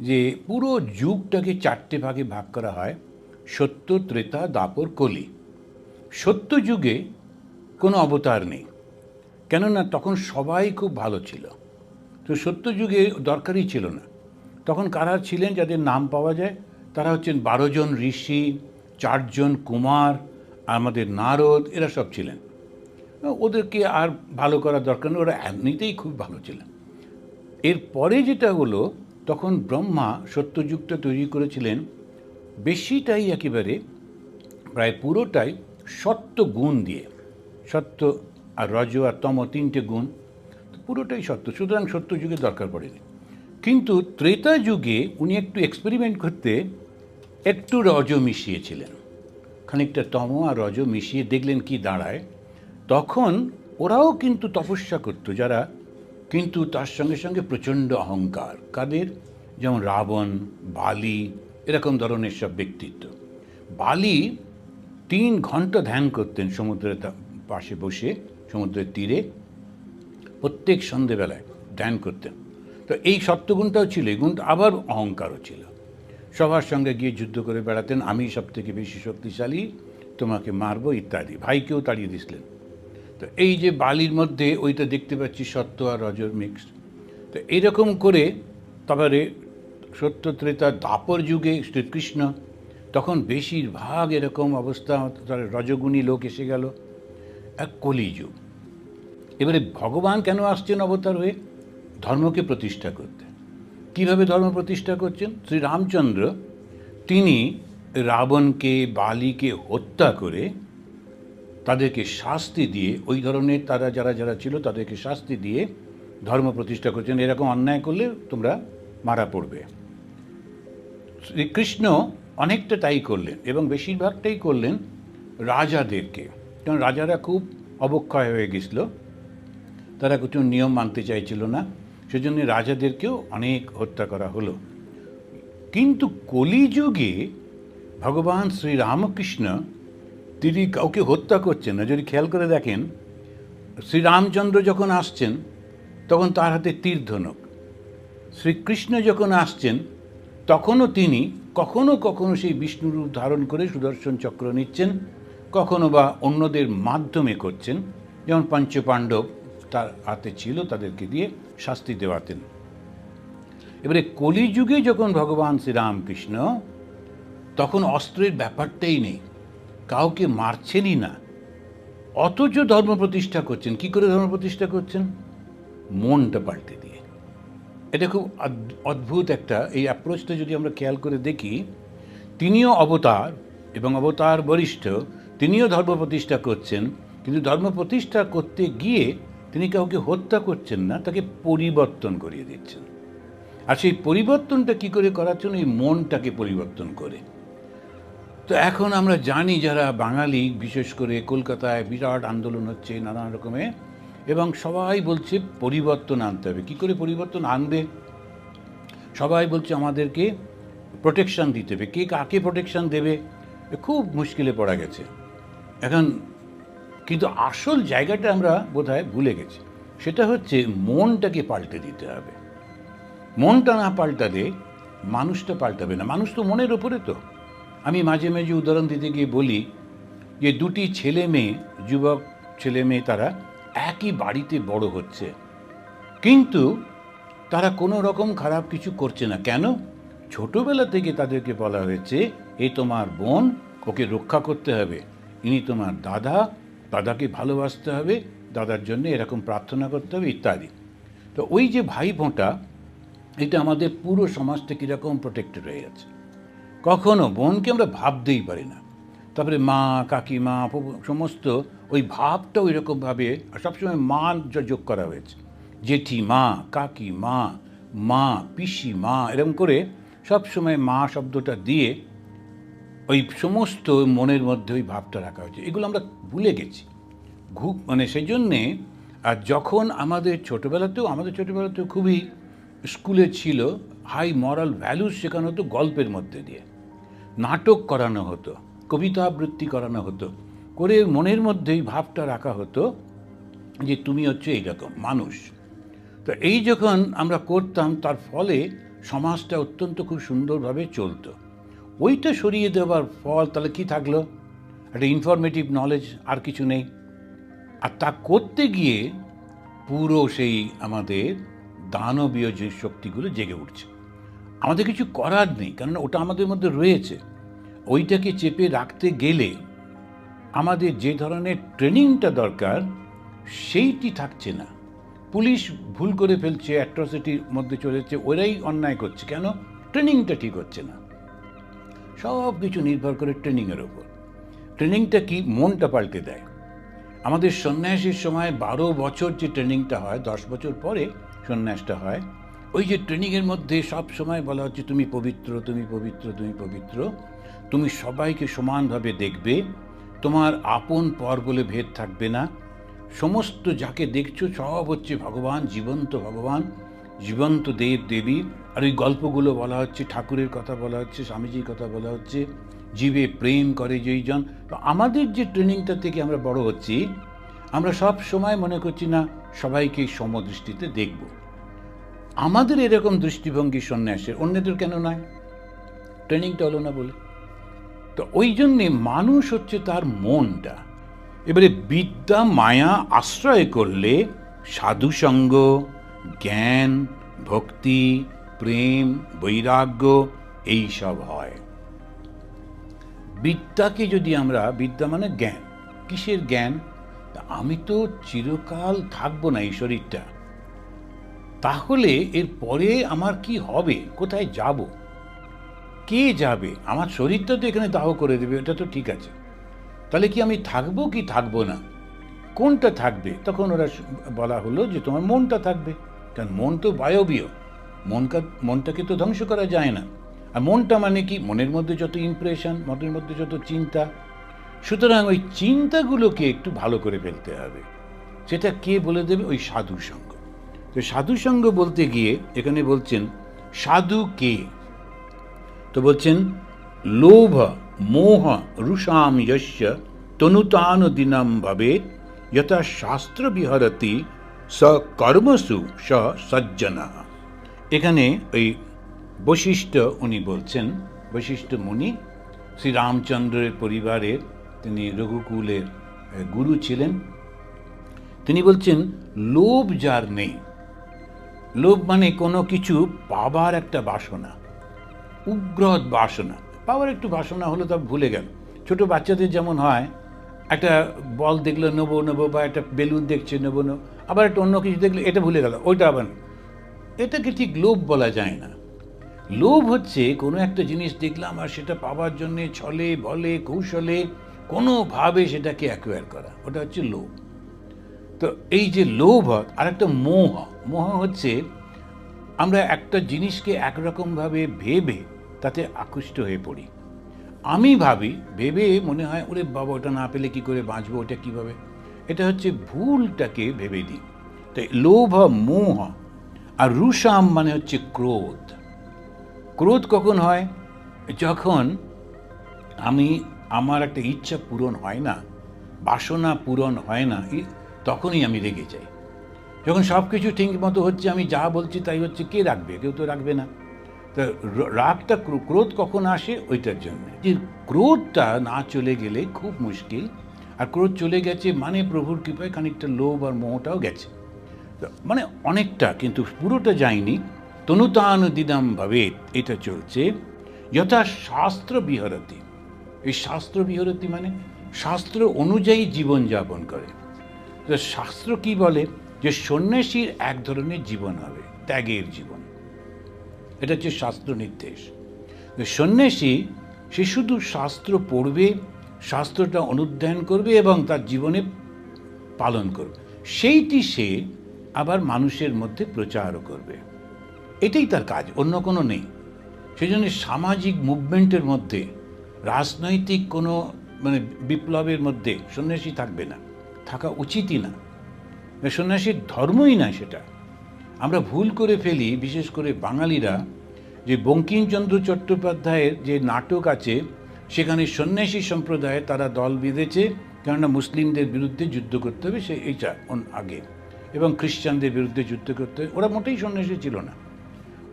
যে পুরো যুগটাকে চারটে ভাগে ভাগ করা হয়, সত্য, ত্রেতা, দাপর, কলি। সত্য যুগে কোনো অবতার নেই, কেননা তখন সবাই খুব ভালো ছিল। তো সত্য যুগে দরকারই ছিল না। তখন কারা ছিলেন যাদের নাম পাওয়া যায়? তারা হচ্ছেন বারোজন ঋষি চারজন কুমার, আমাদের নারদ, এরা সব ছিলেন। ওদেরকে আর ভালো করার দরকার নেই, ওরা এমনিতেই খুব ভালো ছিলেন। এরপরে যেটা হলো তখন ব্রহ্মা সত্যযুগটা তৈরি করেছিলেন। বেশিটাই একেবারে প্রায় পুরোটাই সত্য গুণ দিয়ে। সত্য আর রজ আর তম তিনটে গুণ পুরোটাই সত্য। সুতরাং সত্য যুগে দরকার পড়েনি। কিন্তু ত্রেতা যুগে উনি একটু এক্সপেরিমেন্ট করতে একটু রজ মিশিয়েছিলেন। খানিকটা তম আর রজ মিশিয়ে দেখলেন কি দাঁড়ায়। তখন ওরাও কিন্তু তপস্যা করতো, যারা কিন্তু তার সঙ্গে সঙ্গে প্রচণ্ড অহংকার। কাদের? যেমন রাবণ, বালি, এরকম ধরনের সব ব্যক্তিত্ব। বালি তিন ঘণ্টা ধ্যান করতেন সমুদ্রের পাশে বসে, সমুদ্রের তীরে। প্রত্যেক সন্ধেবেলায় ধ্যান করতেন। তো এই সত্যগুণটাও ছিল, এই গুণটা আবার অহংকারও ছিল। সবার সঙ্গে গিয়ে যুদ্ধ করে বেড়াতেন, আমি সব থেকে বেশি শক্তিশালী, তোমাকে মারবো ইত্যাদি। ভাইকেও তাড়িয়ে দিছিলেন। তো এই যে বালির মধ্যে ওইটা দেখতে পাচ্ছি সত্য আর রজর মিক্স তো এইরকম করে তারপরে সত্য ত্রেতা দাপর যুগে শ্রীকৃষ্ণ, তখন বেশিরভাগ এরকম অবস্থা তার রজগুণী লোক এসে গেল, এক কলিযুগ। এবারে ভগবান কেন আসছেন অবতার হয়ে? ধর্মকে প্রতিষ্ঠা করতে। কীভাবে ধর্ম প্রতিষ্ঠা করছেন? শ্রী রামচন্দ্র তিনি রাবণকে, বালিকে হত্যা করে তাদেরকে শাস্তি দিয়ে, ওই ধরনের তারা যারা যারা ছিল তাদেরকে শাস্তি দিয়ে ধর্ম প্রতিষ্ঠা করছেন। এরকম অন্যায় করলে তোমরা মারা পড়বে। শ্রীকৃষ্ণ অনেকটা তাই করলেন এবং বেশিরভাগটাই করলেন রাজাদেরকে। কারণ রাজারা খুব অবক্ষয় হয়ে গেছিল। তারা কিছু নিয়ম মানতে চাইছিল না। সেজন্য রাজাদেরকেও অনেক হত্যা করা হলো। কিন্তু কলিযুগে ভগবান শ্রীরামকৃষ্ণ তিনি কাউকে হত্যা করছেন না। যদি খেয়াল করে দেখেন, শ্রীরামচন্দ্র যখন আসছেন, তখন তার হাতে তীর ধনুক শ্রীকৃষ্ণ যখন আসছেন, তখনও তিনি কখনো কখনো সেই বিষ্ণুরূপ ধারণ করে সুদর্শন চক্র নিচ্ছেন, কখনো বা অন্যদের মাধ্যমে করছেন। যেমন পঞ্চপাণ্ডব তার হাতে ছিল, তাদেরকে দিয়ে শাস্তি দেওয়াতেন। এবারে কলিযুগে যখন ভগবান শ্রীরামকৃষ্ণ, তখন অস্ত্রের ব্যাপারটাই নেই। কাউকে মারছেনই না। অথচ ধর্ম প্রতিষ্ঠা করছেন। কি করে ধর্ম প্রতিষ্ঠা করছেন? মনটা পাল্টে দিয়ে। এটা খুব অদ্ভুত একটা, এই অ্যাপ্রোচটা যদি আমরা খেয়াল করে দেখি, তিনিও অবতার এবং অবতার বরিষ্ঠ, তিনিও ধর্ম প্রতিষ্ঠা করছেন, কিন্তু ধর্ম প্রতিষ্ঠা করতে গিয়ে তিনি কাউকে হত্যা করছেন না, তাকে পরিবর্তন করিয়ে দিচ্ছেন। আর সেই পরিবর্তনটা কি করে করার জন্য এই মনটাকে পরিবর্তন করে। তো এখন আমরা জানি যারা বাঙালি, বিশেষ করে কলকাতায় বিরাট আন্দোলন হচ্ছে নানান রকমের এবং সবাই বলছে পরিবর্তন আনতে হবে। কী করে পরিবর্তন আনবে? সবাই বলছে আমাদেরকে প্রোটেকশন দিতে হবে। কে কাকে প্রোটেকশন দেবে? খুব মুশকিলে পড়া গেছে। এখন কিন্তু আসল জায়গাটা আমরা বোধহয় ভুলে গেছি। সেটা হচ্ছে মনটাকে পাল্টে দিতে হবে। মনটা না পাল্টালে মানুষটা পাল্টাবে না। মানুষ তো মনের ওপরে তো। আমি মাঝে মাঝে উদাহরণ দিতে গিয়ে বলি যে দুটি ছেলে মেয়ে, যুবক ছেলে মেয়ে তারা একই বাড়িতে বড় হচ্ছে। কিন্তু তারা কোনো রকম খারাপ কিছু করছে না। কেন? ছোটবেলা থেকে তাদেরকে বলা হয়েছে, এ তোমার বোন, ওকে রক্ষা করতে হবে। ইনি তোমার দাদা, দাদাকে ভালোবাসতে হবে, দাদার জন্য এরকম প্রার্থনা করতে হবে, ইত্যাদি। তো ওই যে ভাই এটা আমাদের পুরো সমাজটা কীরকম প্রোটেক্টেড হয়ে আছে কখনো বোনকে আমরা ভাবতেই পারি না। তারপরে মা, কাকিমা সমস্ত ওই ভাবটা ওই রকমভাবে সবসময় মা যোগ করা হয়েছে। জেঠি মা কাকি মা মা পিসি মা এরকম করে সবসময় মা শব্দটা দিয়ে ওই সমস্ত মনের মধ্যে ওই ভাবটা রাখা হয়েছে। এগুলো আমরা ভুলে গেছি। ঘু মানে সেই জন্যে আর যখন আমাদের ছোটোবেলাতেও আমাদের ছোটোবেলাতেও খুবই স্কুলে ছিল, হাই মরাল ভ্যালুস শেখানো হতো গল্পের মধ্যে দিয়ে। নাটক করানো হতো কবিতা আবৃত্তি করানো হতো, করে মনের মধ্যেই ভাবটা রাখা হতো যে তুমি হচ্ছে এইরকম মানুষ। তো এই যখন আমরা করতাম, তার ফলে সমাজটা অত্যন্ত খুব সুন্দরভাবে চলতো। ওইটা সরিয়ে দেওয়ার ফল তাহলে কি থাকল? একটা ইনফরমেটিভ নলেজ আর কিছু নেই। আর তা করতে গিয়ে পুরো সেই আমাদের দানবীয় যে শক্তিগুলো জেগে উঠছে। আমাদের কিছু করার নেই কারণ ওটা আমাদের মধ্যে রয়েছে। ওইটাকে চেপে রাখতে গেলে আমাদের যে ধরনের ট্রেনিংটা দরকার, সেইটি থাকছে না। পুলিশ ভুল করে ফেলছে, অ্যাট্রসিটির মধ্যে চলেছে ওরাই অন্যায় করছে। কেন? ট্রেনিংটা ঠিক হচ্ছে না। সব কিছু নির্ভর করে ট্রেনিংয়ের ওপর। ট্রেনিংটা কি? মনটা পাল্টে দেয়। আমাদের সন্ন্যাসের সময় বারো বছর যে ট্রেনিংটা হয়, দশ বছর পরে সন্ন্যাসটা হয় ওই যে ট্রেনিংয়ের মধ্যে সব সময় বলা হচ্ছে, তুমি পবিত্র তুমি পবিত্র তুমি পবিত্র। তুমি সবাইকে সমানভাবে দেখবে। তোমার আপন পর বলে ভেদ থাকবে না। সমস্ত যাকে দেখছ, সব হচ্ছে ভগবান, জীবন্ত ভগবান, জীবন্ত দেব, দেবী। আর ওই গল্পগুলো বলা হচ্ছে, ঠাকুরের কথা বলা হচ্ছে, স্বামীজির কথা বলা হচ্ছে, জীবে প্রেম করে যেই জন। তো আমাদের যে ট্রেনিংটা থেকে আমরা বড় হচ্ছি, আমরা সব সময় মনে করছি না, সবাইকে সমদৃষ্টিতে দেখব। আমাদের এরকম দৃষ্টিভঙ্গি সন্ন্যাসের, অন্যদের কেন নয়? ট্রেনিংটা হলো না বলে। তো ওই জন্যে মানুষ হচ্ছে তার মনটা। এবারে বিদ্যা, মায়া আশ্রয় করলে সাধুসঙ্গ, জ্ঞান, ভক্তি, প্রেম, বৈরাগ্য, এই সব হয়। বিদ্যাকে যদি আমরা, বিদ্যা মানে জ্ঞান। কিসের জ্ঞান? আমি তো চিরকাল থাকব না এই শরীরটা। তাহলে এর পরে আমার কি হবে? কোথায় যাব? কে যাবে? আমার শরীরটা তো এখানে দাহ করে দেবে, এটা তো ঠিক আছে। তাহলে কি আমি থাকব কি থাকব না? কোনটা থাকবে? তখন ওরা বলা হলো যে তোমার মনটা থাকবে। কারণ মন তো বায়বীয়। মনকা, মনটাকে তো ধ্বংস করা যায় না। আর মনটা মানে কি? মনের মধ্যে যত ইমপ্রেশন মনের মধ্যে যত চিন্তা। সুতরাং ওই চিন্তাগুলোকে একটু ভালো করে ফেলতে হবে। সেটা কে বলে দেবে? ওই সাধু সঙ্গ তো সাধু সঙ্গ বলতে গিয়ে এখানে বলছেন, সাধু কে? তো বলছেন, লোভ মোহ রুষাম যস্য তনুতান দিনম ভবেত যথা শাস্ত্র বিহরতি স কর্মসু স সজ্জনা। এখানে ওই বৈশিষ্ট্য উনি বলছেন বৈশিষ্ট্য মুনি শ্রী রামচন্দ্রের পরিবারের তিনি রঘুকুলের গুরু ছিলেন। তিনি বলছেন, লোভ যার নেই লোভ মানে কোনো কিছু পাবার একটা বাসনা উগ্র বাসনা। পাওয়ার একটু বাসনা হলো তা ভুলে গেল। ছোট বাচ্চাদের যেমন হয়, একটা বল দেখল নেব নেব বা একটা বেলুন দেখছে নেব নেব, আবার একটা অন্য কিছু দেখলে এটা ভুলে গেল, ওইটা আবার এটাকে ঠিক লোভ বলা যায় না। লোভ হচ্ছে কোনো একটা জিনিস দেখলাম আর সেটা পাওয়ার জন্যে ছলে, বলে, কৌশলে কোনোভাবে সেটাকে অ্যাকোয়ার করা। ওটা হচ্ছে লোভ। তো এই যে লোভ আর একটা মোহ মোহ হচ্ছে আমরা একটা জিনিসকে একরকমভাবে ভেবে তাতে আকৃষ্ট হয়ে পড়ি। আমি ভাবি, ভেবে মনে হয়, ওরে বাবা, ওটা না পেলে কি করে বাঁচবো? ওটা কীভাবে? এটা হচ্ছে ভুলটাকে ভেবে দিই। তাই লোভ, মোহ আর রুষাম মানে হচ্ছে ক্রোধ। ক্রোধ কখন হয়? যখন আমি, আমার একটা ইচ্ছা পূরণ হয় না, বাসনা পূরণ হয় না তখনই আমি রেগে যাই। যখন সব কিছু ঠিক মতো হচ্ছে, আমি যা বলছি তাই হচ্ছে। কে রাখবে? কেউ তো রাখবে না। তা রাগটা ক্রোধ কখন আসে ওইটার জন্য। যে ক্রোধটা না চলে গেলে খুব মুশকিল, আর ক্রোধ চলে গেছে মানে প্রভুর কৃপায় খানিকটা লোভ আর মোহটাও গেছে। মানে অনেকটা, কিন্তু পুরোটা যায়নি। তনুতান দিদাম ভাবে এটা চলছে। যথা শাস্ত্র বিহরতি। এই শাস্ত্র বিহরতি মানে শাস্ত্র অনুযায়ী জীবনযাপন করে। তো শাস্ত্র কি বলে যে সন্ন্যাসীর এক ধরনের জীবন হবে, ত্যাগের জীবন। এটা হচ্ছে শাস্ত্র নির্দেশ। সন্ন্যাসী, সে শুধু শাস্ত্র পড়বে, শাস্ত্রটা অনুধ্যান করবে এবং তার জীবনে পালন করবে। সেইটি সে আবার মানুষের মধ্যে প্রচারও করবে। এটাই তার কাজ, অন্য কোনো নেই। সেই জন্য সামাজিক মুভমেন্টের মধ্যে, রাজনৈতিক কোনো মানে বিপ্লবের মধ্যে সন্ন্যাসী থাকবে না। থাকা উচিতই না। সন্ন্যাসীর ধর্মই না সেটা। আমরা ভুল করে ফেলি, বিশেষ করে বাঙালিরা, যে বঙ্কিমচন্দ্র চট্টোপাধ্যায়ের যে নাটক আছে, সেখানে সন্ন্যাসী সম্প্রদায়ে তারা দল বেঁধেছে, কেননা মুসলিমদের বিরুদ্ধে যুদ্ধ করতে হবে, সে এইটা আগে। এবং খ্রিস্টানদের বিরুদ্ধে যুদ্ধ করতে হবে, ওরা মোটেই সন্ন্যাসী ছিল না।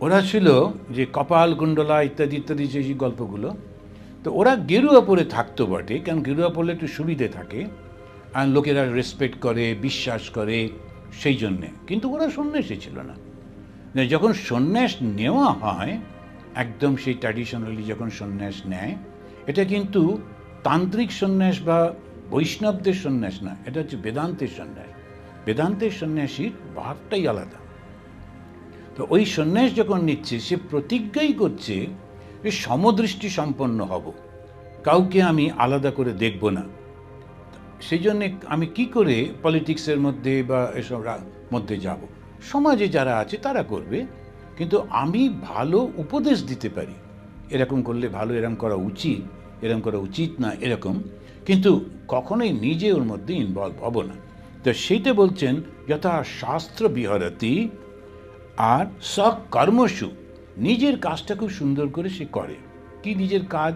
ওরা ছিল যে কপাল কুণ্ডলা ইত্যাদি ইত্যাদি যে গল্পগুলো, তো ওরা গেরুয়া পরে থাকতো বটে, কারণ গেরুয়া পরলে একটু সুবিধে থাকে। লোকেরা রেসপেক্ট করে, বিশ্বাস করে সেই জন্যে। কিন্তু ওরা সন্ন্যাসী ছিল না। যখন সন্ন্যাস নেওয়া হয়, একদম সেই ট্র্যাডিশনালি যখন সন্ন্যাস নেয়, এটা কিন্তু তান্ত্রিক সন্ন্যাস বা বৈষ্ণবদের সন্ন্যাস না, এটা হচ্ছে বেদান্তের সন্ন্যাস। বেদান্তের সন্ন্যাসীর ভাবটাই আলাদা। তো ওই সন্ন্যাস যখন নিচ্ছে, সে প্রতিজ্ঞাই করছে যে সমদৃষ্টি সম্পন্ন হব। কাউকে আমি আলাদা করে দেখব না। সেই জন্যে আমি কি করে পলিটিক্সের মধ্যে বা এসব মধ্যে যাব? সমাজে যারা আছে তারা করবে, কিন্তু আমি ভালো উপদেশ দিতে পারি। এরকম করলে ভালো এরকম করা উচিত এরকম করা উচিত না, এরকম। কিন্তু কখনোই নিজে ওর মধ্যে ইনভলভ হব না। তো সেইটা বলছেন যথা শাস্ত্র বিহরতি আর সকর্মসু নিজের কাজটা খুব সুন্দর করে সে করে। কি নিজের কাজ?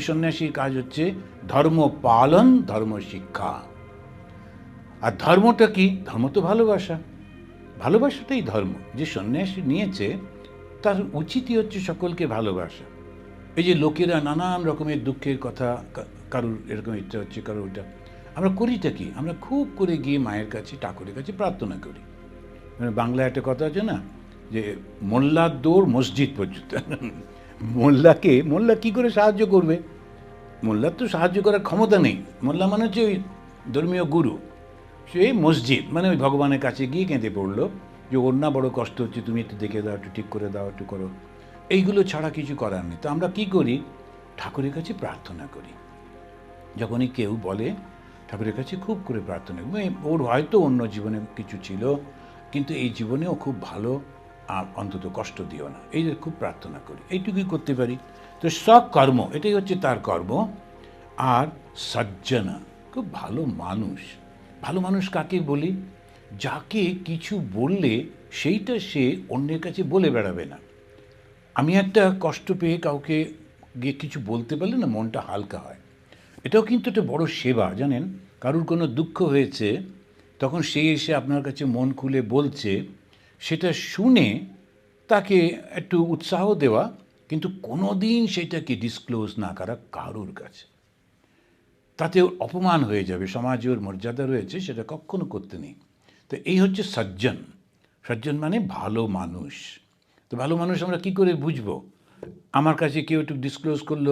সন্ন্যাসীর কাজ হচ্ছে ধর্ম পালন, ধর্ম শিক্ষা। আর ধর্মটা কি? ধর্ম তো ভালোবাসা। ভালোবাসাটাই ধর্ম। যে সন্ন্যাসী নিয়েছে, তার উচিতই হচ্ছে সকলকে ভালোবাসা। এই যে লোকেরা নানান রকমের দুঃখের কথা কারুর এরকম ইচ্ছা হচ্ছে, কারোর ওটা আমরা করিটা কি? আমরা খুব করে গিয়ে মায়ের কাছে, ঠাকুরের কাছে প্রার্থনা করি। মানে বাংলায় একটা কথা আছে না, যে মোল্লার দৌড় মসজিদ পর্যন্ত। মোল্লাকে, মোল্লা কি করে সাহায্য করবে? মোল্লার তো সাহায্য করার ক্ষমতা নেই। মোল্লা মানে হচ্ছে ওই ধর্মীয় গুরু। সে মসজিদ মানে ওই ভগবানের কাছে গিয়ে কেঁদে পড়ল যে, ওর না বড় কষ্ট হচ্ছে, তুমি একটু দেখে দাও, একটু ঠিক করে দাও, একটু করো। এইগুলো ছাড়া কিছু করার নেই। তো আমরা কি করি? ঠাকুরের কাছে প্রার্থনা করি। যখনই কেউ বলে, ঠাকুরের কাছে খুব করে প্রার্থনা। মানে ওর হয়তো অন্য জীবনে কিছু ছিল, কিন্তু এই জীবনেও খুব ভালো আর অন্তত কষ্ট দিও না। এই যে খুব প্রার্থনা করি। এইটুকুই করতে পারি। তো সব কর্ম, এটাই হচ্ছে তার কর্ম। আর সজ্জনা, খুব ভালো মানুষ। ভালো মানুষ কাকে বলি? যাকে কিছু বললে সেইটা সে অন্যের কাছে বলে বেড়াবে না। আমি একটা কষ্ট পেয়ে কাউকে গিয়ে কিছু বলতে পারলে না মনটা হালকা হয়। এটাও কিন্তু একটা বড় সেবা, জানেন? কারুর কোনো দুঃখ হয়েছে, তখন সে এসে আপনার কাছে মন খুলে বলছে সেটা শুনে তাকে একটু উৎসাহ দেওয়া, কিন্তু কোনো দিন সেটাকে ডিসক্লোজ না করা কারুর কাছে। তাতে অপমান হয়ে যাবে, সমাজে ওর মর্যাদা রয়েছে, সেটা কখনো করতে নেই। তো এই হচ্ছে সজ্জন। সজ্জন মানে ভালো মানুষ। তো ভালো মানুষ আমরা কি করে বুঝব? আমার কাছে কেউ একটু ডিসক্লোজ করল,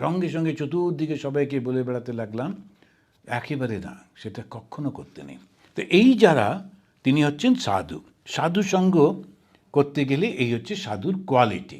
সঙ্গে সঙ্গে চতুর্দিকে সবাইকে বলে বেড়াতে লাগলাম। একেবারে না, সেটা কখনো করতে নেই। তো এই যারা, তিনি হচ্ছেন সাধু। সাধু সঙ্গ করতে গেলে এই হচ্ছে সাধুর কোয়ালিটি